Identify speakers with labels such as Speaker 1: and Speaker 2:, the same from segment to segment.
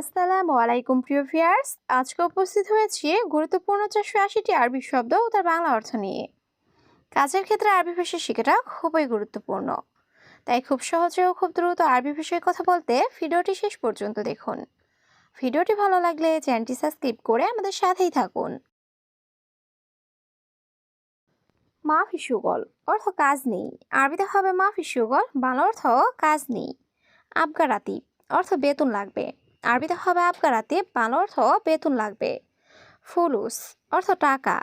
Speaker 1: আসসালামু আলাইকুম, প্রিয় ভিয়ার্স আজকে উপস্থিত হয়েছি গুরুত্বপূর্ণ চারশো আশিটি আরবি শব্দ ও তার বাংলা অর্থ নিয়ে। কাজের ক্ষেত্রে আরবি ভাষা শেখাটা খুবই গুরুত্বপূর্ণ। তাই খুব সহজে ও খুব দ্রুত আরবি ভাষায় কথা বলতে ভিডিওটি শেষ পর্যন্ত দেখুন। ভিডিওটি ভালো লাগলে চ্যানেলটি সাবস্ক্রাইব করে আমাদের সাথেই থাকুন। মাফি সুগল অর্থ কাজ নেই। আরবিতে হবে মাফি সুগল, বাংলা অর্থ কাজ নেই। আবগারাতি অর্থ বেতন লাগবে। আরবিতে হবে আবগারাতে বাংলা অর্থ বেতন লাগবে। ফুলুস, অর্থ টাকা।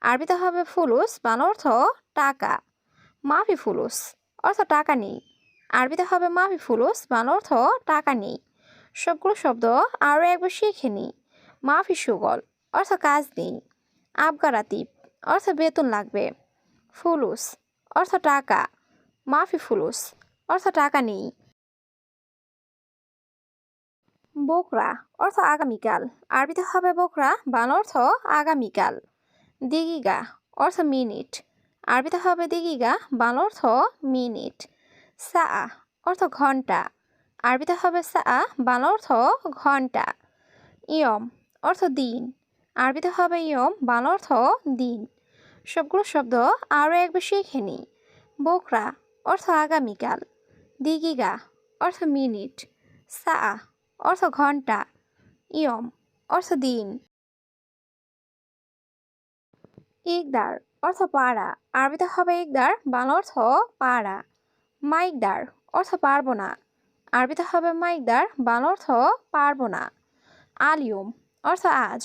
Speaker 1: আরবিতে হবে ফুলুস বাংলা অর্থ টাকা। মাফি ফুলুস, অর্থ টাকা নেই। আরবিতে হবে মাফি ফুলুস বাংলা অর্থ টাকা নেই। সবগুলো শব্দ আরও একবার শিখে নিই মাফি সুগল, অর্থ কাজ নেই। আবগারাতিব অর্থ বেতন লাগবে। ফুলুস, অর্থ টাকা। মাফি ফুলুস, অর্থ টাকা নেই। বোকরা অর্থ আগামীকাল। আরবিতে হবে বোকরা, বাংলা অর্থ আগামীকাল। দিগিগা অর্থ মিনিট। আরবিতে হবে দিগিগা, বাংলা অর্থ মিনিট। সা অর্থ ঘণ্টা। আরবিতে হবে সা বাংলা অর্থ ঘণ্টা। ইয়ম অর্থ দিন। আরবিতে হবে ইয়ম, বাংলা অর্থ দিন। সবগুলো শব্দ আরও একবার শিখে নিই বোকরা অর্থ আগামীকাল। দিগিগা অর্থ মিনিট। সা অর্থ ঘণ্টা ইয়ম, অর্থ দিন। ইকদার, অর্থ পাড়া, আরবিতে হবে ইকদার, বাংলা অর্থ পাড়া। মাইকদার, অর্থ পারব না আরবিতে হবে মাইকদার, বাংলা অর্থ পারব না আলিয়ম, অর্থ আজ,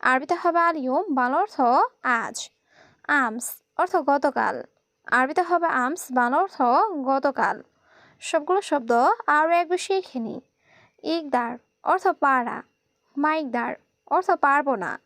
Speaker 1: আরবিতে হবে আলিয়ম, বাংলা অর্থ আজ। আমস, অর্থ গতকাল, আরবিতে হবে আমস, বাংলা অর্থ গতকাল। সবগুলো শব্দ আরও একবার শিখে নিই ইকদার অর্থ পাড়া মাইকদার অর্থ পারব না।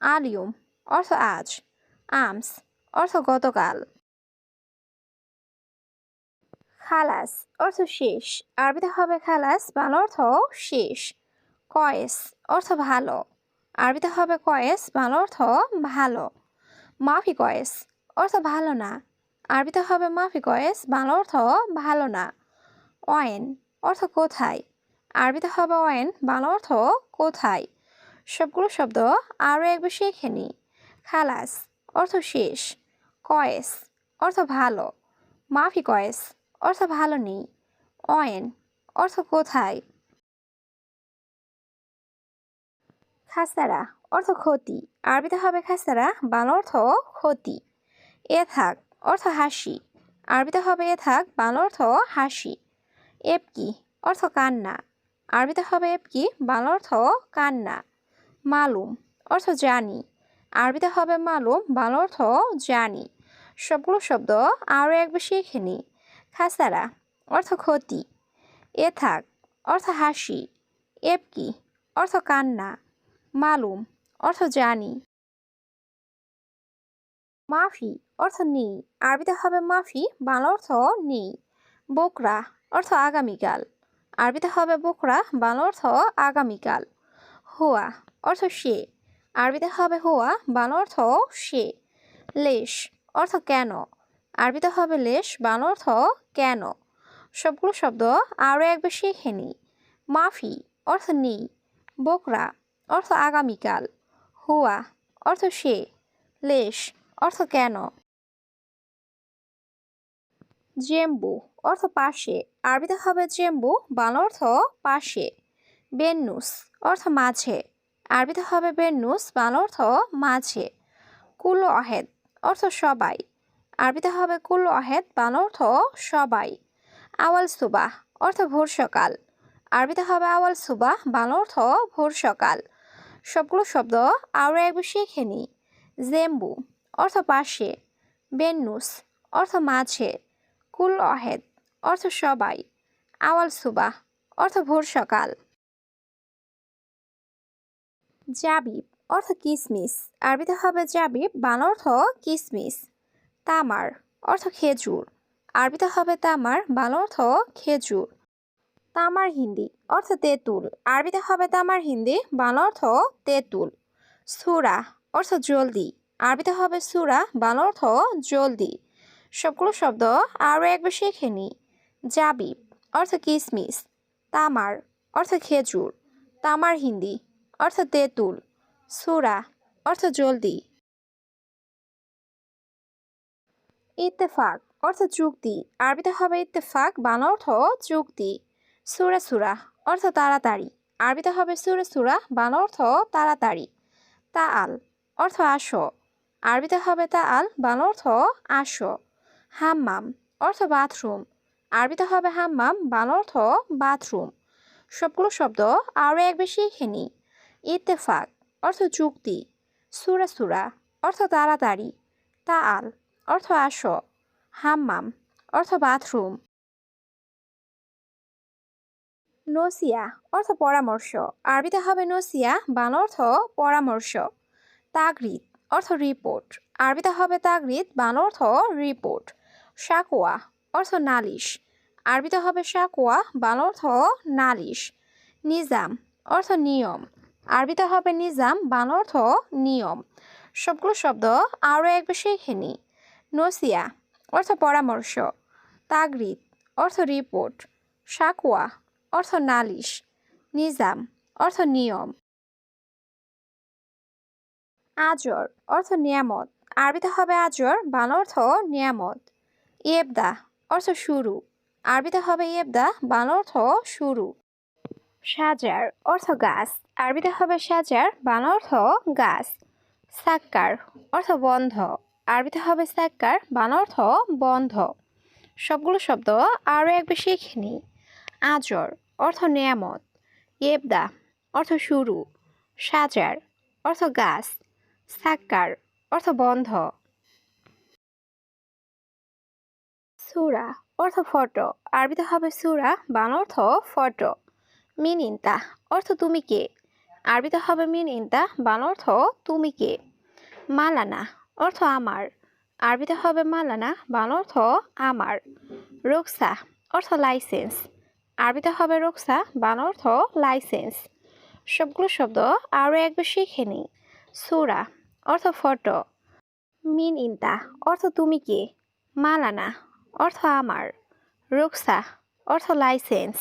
Speaker 1: আলিয়ম অর্থ আজ। আমস অর্থ গতকাল। খালাস অর্থ শেষ। আরবিতে হবে খালাস, বাংলা অর্থ শেষ। কয়েস অর্থ ভালো। আরবিতে হবে কয়েস, বাংলা অর্থ ভালো। মাফি কয়েস অর্থ ভালো না। আরবিতে হবে মাফি কয়েস, বাংলা অর্থ ভালো না। অয়েন অর্থ কোথায়? আরবিতে হবে ওয়েন বাংলা অর্থ কোথায়? সবগুলো শব্দ আরও একবার শিখে নিই। খালাস, অর্থ শেষ। কয়েস, অর্থ ভালো। মাফি কয়েস, অর্থ ভালো নেই। অয়েন অর্থ কোথায়? খাসারা, অর্থ ক্ষতি। আরবিতে হবে খাসারা, বাংলা অর্থ ক্ষতি। এ থাক, অর্থ হাসি। আরবিতে হবে এ থাক, বাংলা অর্থ হাসি। এপকি, অর্থ কান্না। আরবিতে হবে কি? বাংলা অর্থ কান্না। মালুম অর্থ জানি। আরবিতে হবে মালুম, বাংলা অর্থ জানি। সবগুলো শব্দ আরও একবার শিখে নিই। খাসারা অর্থ ক্ষতি। এ থাক, অর্থ হাসি। এপকি অর্থ কান্না। মালুম অর্থ জানি। মাফি অর্থ নেই। আরবিতে হবে মাফি, বাংলা অর্থ নেই। বোকরা অর্থ আগামীকাল। আরবিতে হবে বোকরা বাংলা অর্থ আগামীকাল। হুয়া অর্থ সে। আরবিতে হবে হুয়া, বাংলা অর্থ সে। লেশ অর্থ কেন? আরবিতে হবে লেশ, বাংলা অর্থ কেন? সবগুলো শব্দ আরও একবার শিখে নিই মাফি অর্থ নেই। বোকরা অর্থ আগামীকাল। হুয়া অর্থ সে। লেশ অর্থ কেন? জেম্বু অর্থ পাশে। আরবিতে হবে জেম্বু, বাংলা অর্থ পাশে। বেন্নুস অর্থ মাঝে। আরবিতে হবে বেন্নুস, বাংলা অর্থ মাঝে। কুল অহেদ অর্থ সবাই। আরবিতে হবে কুল অহেদ, বাংলা অর্থ সবাই। আওয়াল সুবাহ অর্থ ভোর সকাল। আরবিতে হবে আওয়াল সুবাহ, বাংলা অর্থ ভোর সকাল। সবগুলো শব্দ আরও একবার শিখে নিই জেম্বু অর্থ পাশে। বেন্নুস অর্থ মাঝে। কুল অহেদ, অর্থ সবাই। আওয়াল সুবাহ, অর্থ ভোর সকাল। জাবিব, অর্থ কিসমিস। আরবিতে হবে জাবিব বাংলা অর্থ কিসমিস। তামার, অর্থ খেজুর। আরবিতে হবে তামার বাংলা অর্থ খেজুর। তামার হিন্দি, অর্থ তেঁতুল। আরবিতে হবে তামার হিন্দি বাংলা অর্থ তেঁতুল। সুরা, অর্থ জলদি। আরবিতে হবে সুরা বাংলা অর্থ জলদি। সবগুলো শব্দ আরও একবার শিখে নিই। জাবিব, অর্থ কিসমিস। তামার, অর্থ খেজুর। তামার হিন্দি, অর্থ তেঁতুল। সুরা, অর্থ জলদি। ইত্তেফাক, অর্থ চুক্তি। আরবিতে হবে ইত্তেফাক, বাংলা অর্থ চুক্তি। সুরা সুরা, অর্থ তাড়াতাড়ি। আরবিতে হবে সুরা সুরা, বাংলা অর্থ তাড়াতাড়ি। তা আল অর্থ আসো। আরবিতে হবে তা আল বাংলা অর্থ আসো। হাম্মাম, অর্থ বাথরুম। আরবিতে হবে হাম্মাম, বাংলা অর্থ বাথরুম। সবগুলো শব্দ আরও এক বেশি এখানে ইত্তেফাক, অর্থ চুক্তি সুরা সুরা, অর্থ তাড়াতাড়ি। তা আল অর্থ আসো। হাম্মাম, অর্থ বাথরুম। নসিয়া, অর্থ পরামর্শ। আরবিতে হবে নসিয়া, বাংলা অর্থ পরামর্শ। তাগরিদ, অর্থ রিপোর্ট। আরবিতে হবে তাগরিদ, বাংলা অর্থ রিপোর্ট। শাকোয়া অর্থ নালিশ। আরবিতে হবে শাকোয়া, বাংলা অর্থ নালিশ। নিজাম অর্থ নিয়ম। আরবিতে হবে নিজাম, বাংলা অর্থ নিয়ম। সবগুলো শব্দ আরও এক বেশি এখানে নসিয়া অর্থ পরামর্শ। তাগরিদ অর্থ রিপোর্ট। শাকোয়া অর্থ নালিশ। নিজাম অর্থ নিয়ম। আজর অর্থ নিয়ামত। আরবিতে হবে আজর, বাংলা অর্থ নিয়ামত। ইয়েবদা অর্থ শুরু। আরবিতে হবে ইয়েবদা, বাংলা অর্থ শুরু। সাজার অর্থ গাছ। আরবিতে হবে সাজার বাংলা অর্থ গাছ। সাক্কার অর্থ বন্ধ। আরবিতে হবে সাক্কার, বাংলা অর্থ বন্ধ। সবগুলো শব্দ আরও এক বেশি এখানে আজর অর্থ নিয়ামত। ইয়েবদা অর্থ শুরু। সাজার অর্থ গাছ। সাক্কার অর্থ বন্ধ। সুরা অর্থ ফটো। আরবিতে হবে সুরা, বাংলা অর্থ ফটো। মিন ইন্তা অর্থ তুমি কে? আরবিতে হবে মিন ইন্তা বাংলা অর্থ তুমি কে? মালানা অর্থ আমার। আরবিতে হবে মালানা, বাংলা অর্থ আমার। রোকসা অর্থ লাইসেন্স। আরবিতে হবে রোকসা, বাংলা অর্থ লাইসেন্স। সবগুলো শব্দ আরও এক বেশি এখানে সুরা অর্থ ফটো। মিন ইন্তা অর্থ তুমি কে? মালানা অর্থ আমার। রোকসা, অর্থ লাইসেন্স।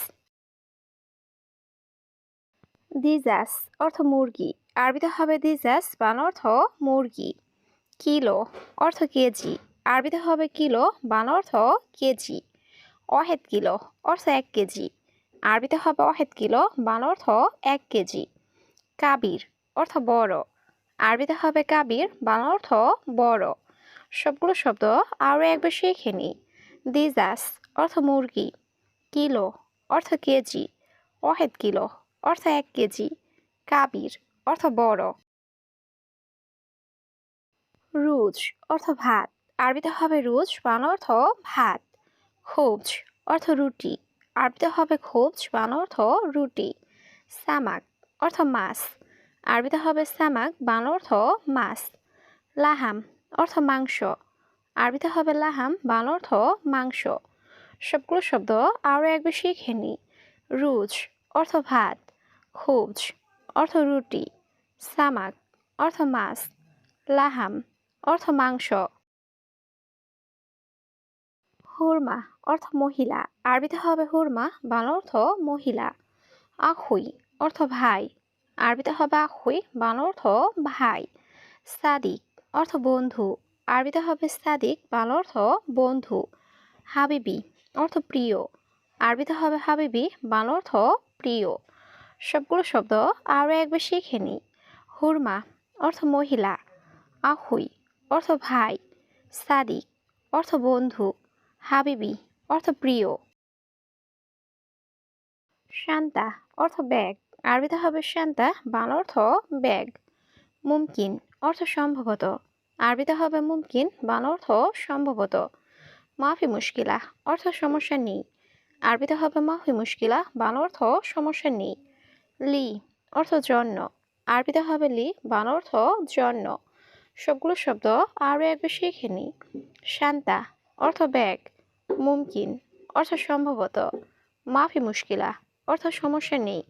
Speaker 1: দিজাস, অর্থ মুরগি। আরবিতে হবে দিজাস, বান অর্থ মুরগি। কিলো, অর্থ কেজি। আরবিতে হবে কিলো বাংলা অর্থ কেজি। অহেদ কিলো, অর্থ এক কেজি। আরবিতে হবে অহেদ কিলো বাংলা অর্থ এক কেজি। কাবির, অর্থ বড়। আরবিতে হবে কাবির বাংলা অর্থ বড়। সবগুলো শব্দ আরও একবার বেশি এখানে দিজাস অর্থ মুরগি। কিলো অর্থ কেজি। অহেদ কিলো অর্থ এক কেজি। কাবির অর্থ বড়। রুজ অর্থ ভাত। আরবিতে হবে রুজ, বাংলা অর্থ ভাত। খোঁজ অর্থ রুটি। আরবিতে হবে খোঁজ বাংলা অর্থ রুটি। সামাক অর্থ মাছ। আরবিতে হবে সামাক বান অর্থ মাছ। লাহাম অর্থ মাংস। আরবিতে হবে লাহাম, বাংলা অর্থ মাংস। সবগুলো শব্দ আরও এক বেশি এখানে রুজ, অর্থ ভাত। খোঁজ অর্থ রুটি। সামাক, অর্থ মাছ। লাহাম, অর্থ মাংস। হুরমা, অর্থ মহিলা। আরবিতে হবে হুরমা, বাংলা অর্থ মহিলা। আখুই, অর্থ ভাই। আরবিতে হবে আখুই, বাংলা অর্থ ভাই। সাদিক, অর্থ বন্ধু। আরবিতে হবে সাদিক, বাংলা অর্থ বন্ধু। হাবিবি, অর্থ প্রিয়। আরবিতে হবে হাবিবি, বাংলা অর্থ প্রিয়। সবগুলো শব্দ আরও এক বেশি এখানে হুরমা, অর্থ মহিলা। আহুই, অর্থ ভাই। সাদিক, অর্থ বন্ধু। হাবিবি, অর্থ প্রিয়। শান্তা, অর্থ ব্যাগ। আরবিতে হবে শান্তা, বাংলা অর্থ ব্যাগ। মুমকিন, অর্থ সম্ভবত। আরবিতে হবে মুমকিন বাংলা অর্থ সম্ভবত। মাফি মুশকিলা, অর্থ সমস্যা নেই। আরবিতে হবে মাফি মুশকিলা বাংলা অর্থ সমস্যা নেই। লি, অর্থ জন্য। আরবিতে হবে লি বাংলা অর্থ জন্য। সবগুলো শব্দ আরও এক বেশি এখানে শান্তা, অর্থ ব্যাগ। মুমকিন, অর্থ সম্ভবত। মাফি মুশকিলা, অর্থ সমস্যা নেই।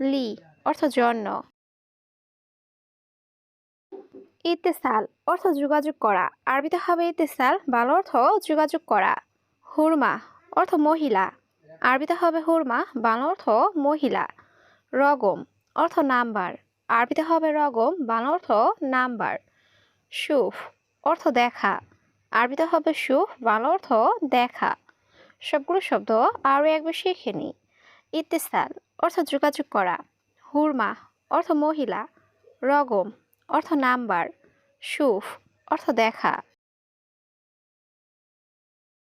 Speaker 1: লি, অর্থ জন্য। ইতেসাল অর্থ যোগাযোগ করা। আরবিতে হবে ইতেসাল বাংলা অর্থ যোগাযোগ করা। হুরমা অর্থ মহিলা। আরবিতে হবে হুরমা, বাংলা অর্থ মহিলা। রগম অর্থ নাম্বার। আরবিতে হবে রগম, বাংলা অর্থ নাম্বার। সুফ অর্থ দেখা। আরবিতে হবে সুফ, বাংলা অর্থ দেখা। সবগুলো শব্দ আরও একবার শিখে নিই ইত্তেসাল অর্থ যোগাযোগ করা। হুরমা অর্থ মহিলা। রগম অর্থ নাম্বার সুফ অর্থ দেখা।